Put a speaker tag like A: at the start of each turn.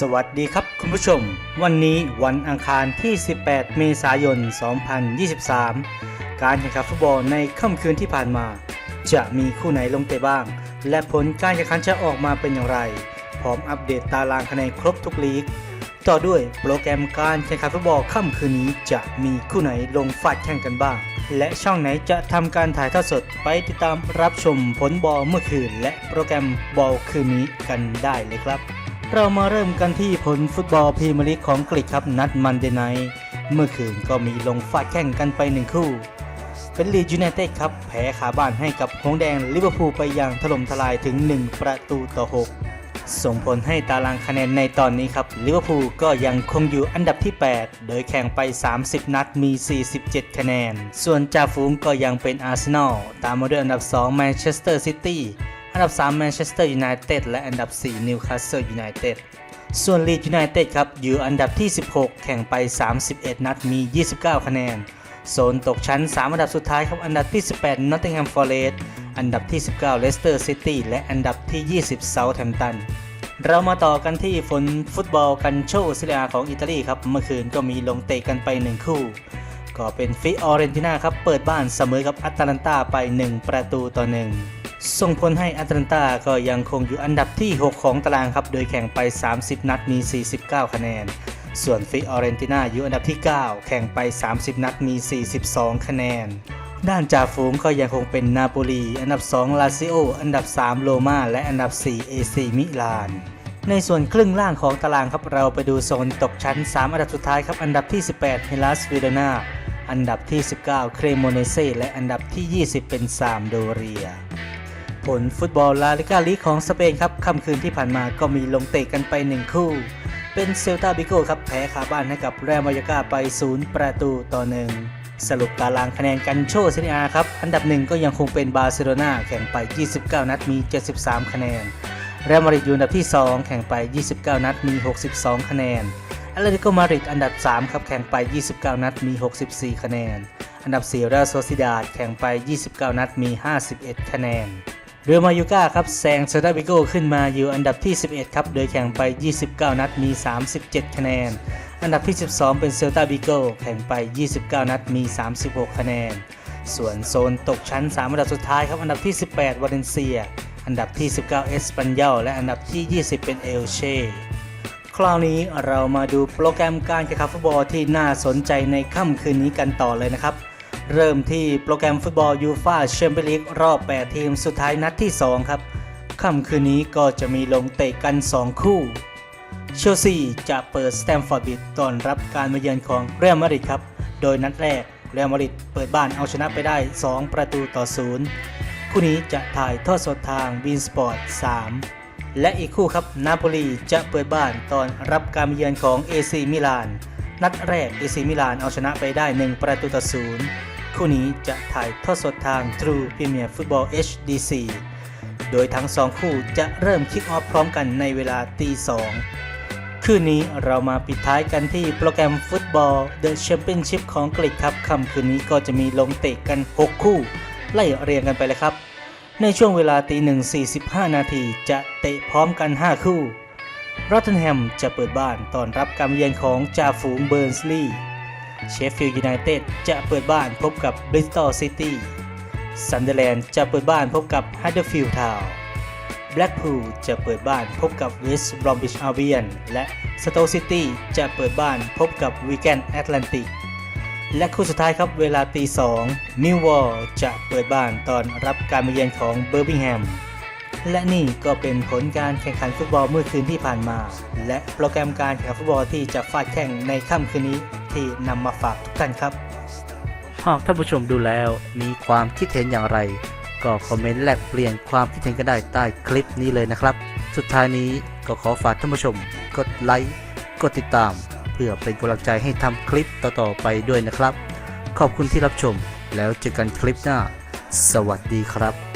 A: สวัสดีครับคุณผู้ชม วันนี้วันอังคารที่ 18 เมษายน 2023 การแข่งขันฟุตบอลในค่ำคืนที่ผ่านมา จะมีคู่ไหนลงเตะบ้าง และผลการแข่งขันจะออกมาเป็นอย่างไร พร้อมอัปเดตตารางคะแนนครบทุกลีก ต่อด้วยโปรแกรมการแข่งขันฟุตบอลค่ำคืนนี้จะมีคู่ไหนลงฟาดแข่งกันบ้าง และช่องไหนจะทำการถ่ายทอดสดไปติดตามรับชมผลบอลเมื่อคืน และโปรแกรมบอลคืนนี้กันได้เลยครับ เรามาเริ่มกันที่ผลฟุตบอลพรีเมียร์ลีกของอังกฤษครับนัดมันเดย์ไนเมื่อคืนก็มีลงฟาดแข่งกันไปหนึ่งคู่เป็นลีดยูไนเต็ดครับ แพ้ขาบ้านให้กับหงแดงลิเวอร์พูลไปอย่างถล่มทลายถึง 1 ประตูต่อ 6 ส่งผลให้ตารางคะแนนในตอนนี้ครับลิเวอร์พูลก็ยังคงอยู่อันดับที่ 8 โดยแข่งไป 30 นัดมี 47 คะแนน ส่วนจ่าฝูงก็ยังเป็นอาร์เซนอลตามมาด้วยอันดับ 2 แมนเชสเตอร์ซิตี้ อันดับ 3 แมนเชสเตอร์ยูไนเต็ดและอันดับ 4 นิวคาสเซิลยูไนเต็ดส่วนลีดยูไนเต็ดครับอยู่อันดับที่ 16 แข่งไป 31 นัดมี 29 คะแนน โซนตกชั้น 3 อันดับสุดท้ายครับ อันดับที่ 18 Nottingham Forest อันดับที่ 19 Leicester City และอันดับที่ 20 Southampton เรามาต่อกันที่ฝนฟุตบอลกันโชซิเลียของอิตาลีครับ เมื่อคืนก็มีลงเตะกันไป 1 คู่ ก็เป็นฟิออเรนติน่าครับ เปิดบ้านเสมอกับอัตแลนตาไป 1 ประตูต่อ 1 ส่งผลให้อัตแลนตาก็ยังคงอยู่อันดับที่ 6 ของตารางครับ โดยแข่งไป 30 นัดมี 49 คะแนน ส่วนฟิออเรนติน่าอยู่อันดับที่ 9 แข่งไป 30 นัดมี 42 คะแนน ด้านจ่าฝูงก็ยังคงเป็นนาโปลี อันดับ 2 ลาซิโอ อันดับ 3โรมาและอันดับ 4 เอซีมิลาน ในส่วนครึ่งล่างของตารางครับเราไปดูโซนตกชั้น 3 อันดับสุดท้ายครับ อันดับที่ 18เฮลัสวิโดนาอันดับที่ 19 เครโมเนเซและอันดับที่ 20 เป็นซามโดเรีย ผลฟุตบอลลาลิกาลีกของสเปนครับค่ำคืนที่ผ่านมาก็มีลงเตะกันไป 1 คู่ เป็นเซลตาบิโกครับแพ้คาบ้านให้กับแรมายากาไป 0 ประตูต่อ1สรุปตารางคะแนนกันโชซิเนียครับ อันดับหนึ่งก็ยังคงเป็นบาร์เซโลนาแข่งไป 29 นัดมี 73 คะแนนเรอัลมาดริดอยู่อันดับที่ 2 แข่งไป 29 นัดมี 62 คะแนนแอตเลติโกมาดริดอันดับ 3 ครับแข่งไป 29 นัดมี 64 คะแนน อันดับ4เรอัลโซซิดาดแข่งไป 29 นัดมี 51 คะแนน เรือมายูก้าครับแซงเซอร์ตาบิโกขึ้นมาอยู่อันดับที่ 11 ครับ โดยแข่งไป 29 นัดมี 37 คะแนน อันดับที่ 12 เป็นเซลตาบิโกแข่งไป 29 นัดมี 36 คะแนน ส่วนโซนตกชั้น 3 อันดับสุดท้ายครับ อันดับที่ 18 วาเลนเซีย อันดับที่ 19 เอสปันยอลและอันดับที่ 20 เป็นเอลเช่คราวนี้เรามาดูโปรแกรมการแข่งขันฟุตบอลที่น่าสนใจในค่ำคืนนี้กันต่อเลยนะครับ เริ่มที่โปรแกรมฟุตบอลยูฟาแชมเปี้ยนลีกรอบ 8 ทีมสุดท้ายนัดที่ 2 ครับ ค่ำคืนนี้ก็จะมีลงเตะกัน 2 คู่ เชลซีจะเปิดสแตมฟอร์ดบิดต้อนรับการมาเยือนของเรอัลมาดริดครับ โดยนัดแรกเรอัลมาดริดเปิดบ้านเอาชนะไปได้ 2 ประตูต่อ 0 คู่นี้จะถ่ายทอดสดทางบีนสปอร์ต 3 และอีกคู่ครับนาโปลีจะเปิดบ้านตอนรับการมาเยือนของเอซีมิลาน นัดแรกเอซีมิลานเอาชนะไปได้ 1 ประตูต่อ0คู่นี้จะถ่ายทอดสดทาง True Premier Football HDC โดยทั้ง2คู่จะเริ่มคิกออฟพร้อมกันในเวลาตีสองคืนนี้เรามาปิดท้ายกันที่โปรแกรมฟุตบอล The Championship ของอังกฤษครับค่ำคืนนี้ก็จะมีลงเตะกัน 6 คู่ ไล่เรียงกันไปเลยครับ ในช่วงเวลาตีหนึ่ง45 นาทีจะเตะพร้อมกัน 5 คู่ รอตเทนแฮมจะเปิดบ้านต้อนรับการเยือนของจ่าฝูงเบิร์นสลีย์เชฟฟิลด์ยูไนเต็ดจะเปิดบ้านพบกับบริสตอลซิตี้ซันเดอร์แลนด์จะเปิดบ้านพบกับฮัตเดอร์ฟิลด์ทาวน์แบล็กพูลจะเปิดบ้านพบกับเวสต์บรอมบิชอาเวียนและสโตซิตี้จะเปิดบ้านพบกับวีแกนแอตแลนติกและคู่สุดท้ายครับเวลาตีสองมิววอลจะเปิดบ้านตอนรับการมาเยือนของเบอร์บิงแฮม และนี่ก็เป็นผลการแข่งขันฟุตบอลเมื่อคืนที่ผ่านมา และโปรแกรมการแข่งขันฟุตบอลที่จะฟาดแข่งในค่ำคืนนี้ที่นำมาฝากทุกท่านครับ หากท่านผู้ชมดูแล้วมีความคิดเห็นอย่างไร ก็คอมเมนต์แลกเปลี่ยนความคิดเห็นกันได้ใต้คลิปนี้เลยนะครับ สุดท้ายนี้ก็ขอฝากท่านผู้ชม กดไลค์กดติดตาม เพื่อเป็นกำลังใจให้ทำคลิปต่อๆไปด้วยนะครับ ขอบคุณที่รับชมแล้วเจอกันคลิปหน้า สวัสดีครับ